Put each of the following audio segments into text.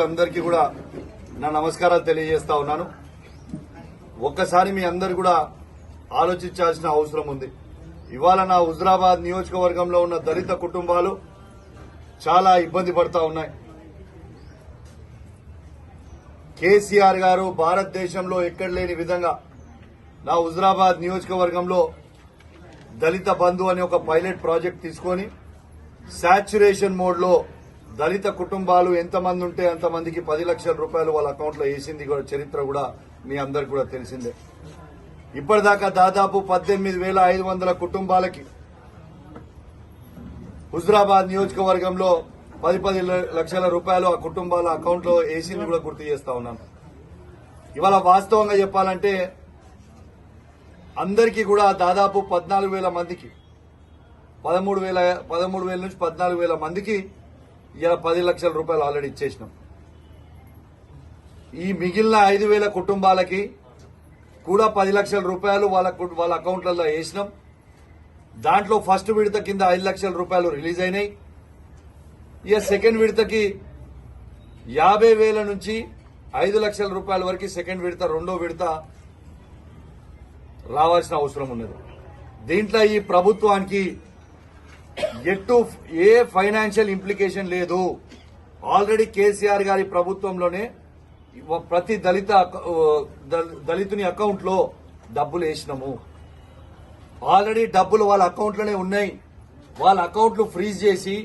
మిత్రులందరికీ కూడా నా నమస్కారాలు తెలియజేస్తా ఉన్నాను. ఒక్కసారి మీ అందరు కూడా ఆలోచించాల్సిన అవసరం ఉంది. ఇవాళ నా హుజరాబాద్ నియోజకవర్గంలో ఉన్న దళిత కుటుంబాలు చాలా ఇబ్బంది పడతా ఉన్నాయి. కేసీఆర్ గారు భారతదేశంలో ఎక్కడ లేని విధంగా నా హుజరాబాద్ నియోజకవర్గంలో దళిత బంధు అనే ఒక పైలట్ ప్రాజెక్ట్ తీసుకొని శాచ్యురేషన్ మోడ్లో దళిత కుటుంబాలు ఎంతమంది ఉంటే అంతమందికి పది లక్షల రూపాయలు వాళ్ళ అకౌంట్లో వేసింది కూడా చరిత్ర కూడా మీ అందరికి కూడా తెలిసిందే. ఇప్పటిదాకా దాదాపు పద్దెనిమిది వేల ఐదు వందల కుటుంబాలకి హుజరాబాద్ నియోజకవర్గంలో పది పది ల- లక్షల రూపాయలు ఆ కుటుంబాల అకౌంట్లో వేసింది కూడా గుర్తు చేస్తా ఉన్నాను. ఇవాళ వాస్తవంగా చెప్పాలంటే అందరికీ కూడా దాదాపు పద్నాలుగు వేల మందికి పదమూడు వేల పదమూడు వేల నుంచి పద్నాలుగు వేల మందికి ఇలా పది లక్షల రూపాయలు ఆల్రెడీ ఇచ్చేసినాం. ఈ మిగిలిన ఐదు వేల కుటుంబాలకి కూడా పది లక్షల రూపాయలు వాళ్ళ కు- వాళ్ళ అకౌంట్లలో వేసినాం. దాంట్లో ఫస్ట్ విడత కింద ఐదు లక్షల రూపాయలు రిలీజ్ అయినాయి. ఇక సెకండ్ విడతకి యాభై వేల నుంచి ఐదు లక్షల రూపాయల వరకు సెకండ్ విడత రెండో విడత రావాల్సిన అవసరం ఉన్నది. దీంట్లో ఈ ప్రభుత్వానికి ఎటు ఏ ఫైనాన్షియల్ ఇంప్లికేషన్ లేదు. ఆల్రెడీ కేసీఆర్ గారి ప్రభుత్వంలోనే ప్రతి దళిత దళితుని అకౌంట్లో డబ్బులు వేసినాము. ఆల్రెడీ డబ్బులు వాళ్ళ అకౌంట్లోనే ఉన్నాయి. వాళ్ళ అకౌంట్లు ఫ్రీజ్ చేసి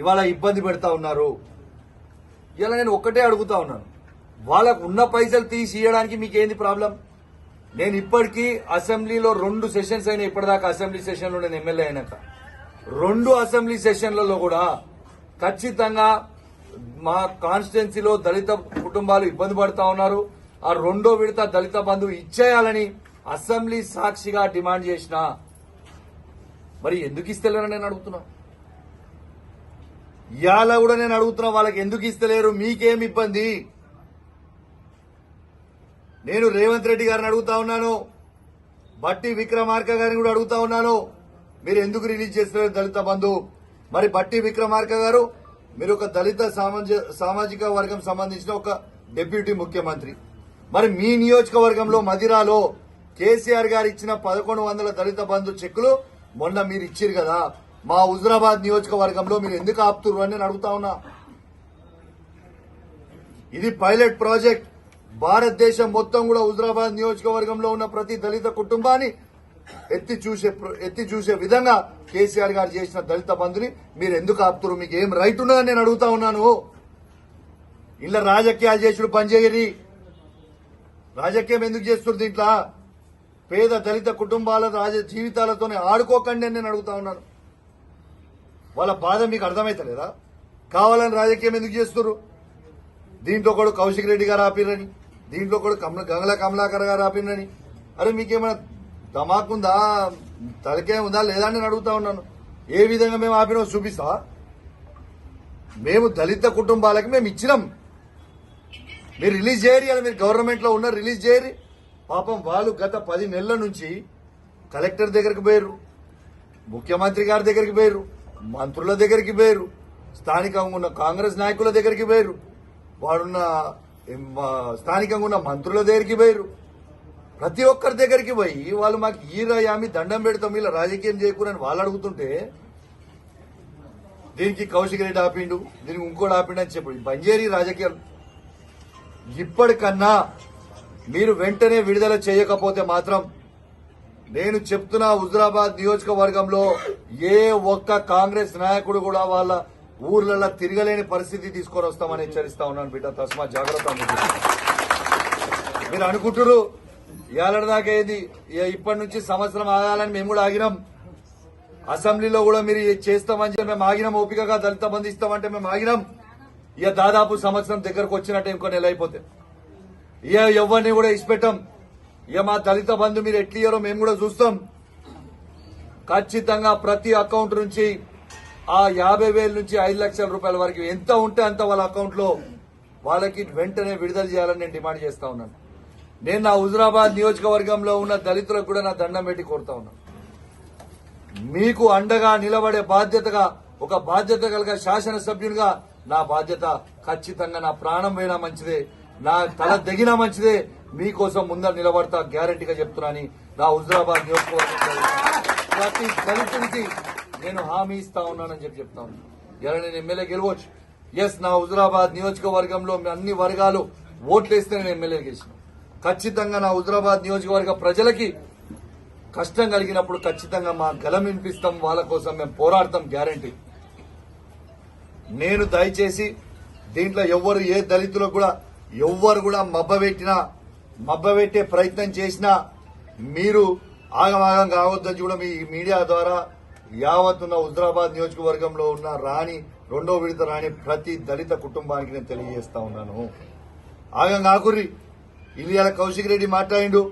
ఇవాళ ఇబ్బంది పెడతా ఉన్నారు. ఇలా నేను ఒక్కటే అడుగుతా ఉన్నాను. వాళ్ళకు ఉన్న పైసలు తీసి ఇవ్వడానికి మీకేంది ప్రాబ్లం? నేను ఇప్పటికీ అసెంబ్లీలో రెండు సెషన్స్ అయినా ఇప్పటిదాకా అసెంబ్లీ సెషన్లో నేను ఎమ్మెల్యే అయినాక. రెండు అసెంబ్లీ సెషన్లలో కూడా ఖచ్చితంగా మా కాన్స్టిట్యున్సీలో దళిత కుటుంబాలు ఇబ్బంది పడతా ఉన్నారు. ఆ రెండో విడత దళిత బంధువు ఇచ్చేయాలని అసెంబ్లీ సాక్షిగా డిమాండ్ చేసిన. మరి ఎందుకు ఇస్తలేరని నేను అడుగుతున్నా? ఇవాళ కూడా నేను అడుగుతున్నా వాళ్ళకి ఎందుకు ఇస్తలేరు? మీకేం ఇబ్బంది? నేను రేవంత్ రెడ్డి గారిని అడుగుతా ఉన్నాను. బట్టి విక్రమార్క గారిని కూడా అడుగుతా ఉన్నాను. మీరు ఎందుకు రిలీజ్ చేస్తున్నారు దళిత బంధు? మరి బట్టి విక్రమార్క గారు మీరు ఒక దళిత సామాజిక వర్గం సంబంధించిన ఒక డిప్యూటీ ముఖ్యమంత్రి. మరి మీ నియోజకవర్గంలో మదిరాలో కేసీఆర్ గారు ఇచ్చిన పదకొండు వందల దళిత బంధు చెక్కులు మొన్న మీరు ఇచ్చారు కదా. మా హుజరాబాద్ నియోజకవర్గంలో మీరు ఎందుకు ఆపుతున్నారు అని నేను అడుగుతా ఉన్నా. ఇది పైలట్ ప్రాజెక్ట్. భారతదేశం మొత్తం కూడా హుజరాబాద్ నియోజకవర్గంలో ఉన్న ప్రతి దళిత కుటుంబాన్ని ఎత్తి చూసే ఎత్తి చూసే విధంగా కేసీఆర్ గారు చేసిన దళిత బంధుని మీరు ఎందుకు ఆపుతురు మీకు ఏం రైట్ ఉన్నదని నేను అడుగుతా ఉన్నాను. ఇలా రాజకీయాలు చేసుడు పనిచేయరి రాజకీయం ఎందుకు చేస్తున్నారు దీంట్లో? పేద దళిత కుటుంబాల రాజ జీవితాలతోనే ఆడుకోకండి అని నేను అడుగుతా ఉన్నాను. వాళ్ళ బాధ మీకు అర్థమైతలేదా? కావాలని రాజకీయం ఎందుకు చేస్తున్నారు? దీంట్లో కూడా కౌశిక్ రెడ్డి గారు ఆపిరని దీంట్లో కూడా కమల గంగల కమలాకర్ గారు ఆపిరని అరే మీకేమైనా ధమాకుందా తలకే ఉందా లేదా అని నేను అడుగుతా ఉన్నాను. ఏ విధంగా మేము ఆపినామో చూపిస్తా మేము దళిత కుటుంబాలకి మేము ఇచ్చినాం. మీరు రిలీజ్ చేయరు కదా మీరు గవర్నమెంట్లో ఉన్నారు ఉన్న రిలీజ్ చేయరు. పాపం వాళ్ళు గత పది నెలల నుంచి కలెక్టర్ దగ్గరికి పోయారు ముఖ్యమంత్రి గారి దగ్గరికి పోయారు మంత్రుల దగ్గరికి పోయారు స్థానికంగా ఉన్న కాంగ్రెస్ నాయకుల దగ్గరికి పోయారు వాడున్న స్థానికంగా ఉన్న మంత్రుల దగ్గరికి పోయారు ప్రతి ఒక్కరి దగ్గరికి పోయి వాళ్ళు మాకు ఈరయామి దండం పెడతాం ఇలా రాజకీయం చేయకూడని వాళ్ళు అడుగుతుంటే దీనికి కౌశిక్ రెడ్డి ఆపిండు దీనికి ఇంకోటి ఆపిండు అని చెప్పు బంజేరి రాజకీయాలు ఇప్పటికన్నా మీరు వెంటనే విడుదల చేయకపోతే మాత్రం నేను చెప్తున్నా హుజరాబాద్ నియోజకవర్గంలో ఏ ఒక్క కాంగ్రెస్ నాయకుడు కూడా వాళ్ళ ఊర్లలో తిరగలేని పరిస్థితి తీసుకొని వస్తామని హెచ్చరిస్తా ఉన్నాను బిడ్డ తస్మా జాగ్రత్త మీరు. మీరు అనుకుంటున్నారు ఏళ్ళ దాకా ఏది? ఇక ఇప్పటి నుంచి సంవత్సరం ఆగాలని మేము కూడా ఆగినాం. అసెంబ్లీలో కూడా మీరు చేస్తామని చెప్పి మేము ఆగినాం. ఓపికగా దళిత బంధు ఇస్తామంటే మేము ఆగినాం. ఇక దాదాపు సంవత్సరం దగ్గరకు వచ్చినట్టు ఇంకో నెల అయిపోతే. ఇక ఎవరిని కూడా ఇచ్చిపెట్టాం. ఇక మా దళిత బంధు మీరు ఎట్లియారో మేము కూడా చూస్తాం. ఖచ్చితంగా ప్రతి అకౌంట్ నుంచి ఆ యాభై వేల నుంచి ఐదు లక్షల రూపాయల వరకు ఎంత ఉంటే అంత వాళ్ళ అకౌంట్లో వాళ్ళకి వెంటనే విడుదల చేయాలని నేను డిమాండ్ చేస్తా ఉన్నాను. నేను నా హుజరాబాద్ నియోజకవర్గంలో ఉన్న దళితులకు కూడా నా దండం పెట్టి కోరుతా ఉన్నాను మీకు అండగా నిలబడే బాధ్యతగా ఒక బాధ్యత కలిగ శాసనసభ్యునిగా నా బాధ్యత ఖచ్చితంగా నా ప్రాణం పోయినా మంచిదే నా తల దిగినా మంచిదే మీకోసం ముందర నిలబడతా గ్యారంటీగా చెప్తున్నాని నా హుజరాబాద్ నియోజకవర్గం ప్రతి దళితుడికి నేను హామీ ఇస్తా ఉన్నానని చెప్పి చెప్తా ఉన్నాను నేను ఎమ్మెల్యే గెలవచ్చు. ఎస్ నా హుజరాబాద్ నియోజకవర్గంలో అన్ని వర్గాలు ఓట్లేస్తే నేను ఎమ్మెల్యే గెలిచిన. ఖచ్చితంగా నా హుజరాబాద్ నియోజకవర్గ ప్రజలకి కష్టం కలిగినప్పుడు ఖచ్చితంగా మా గలం వినిపిస్తాం. వాళ్ళ కోసం మేము పోరాడతాం గ్యారంటీ. నేను దయచేసి దీంట్లో ఎవ్వరు ఏ దళితులకు కూడా ఎవ్వరు కూడా మబ్బబెట్టినా మబ్బబెట్టే ప్రయత్నం చేసినా మీరు ఆగమాగం కావద్దని కూడా మీ మీడియా ద్వారా యావత్తున్న హుజరాబాద్ నియోజకవర్గంలో ఉన్న రాణి రెండో విడత రాని ప్రతి దళిత కుటుంబానికి నేను తెలియజేస్తా ఉన్నాను. ఆగం కాకుర్రి. ఇలియాల కౌశిక్ రెడ్డి మాట్లాడిండు.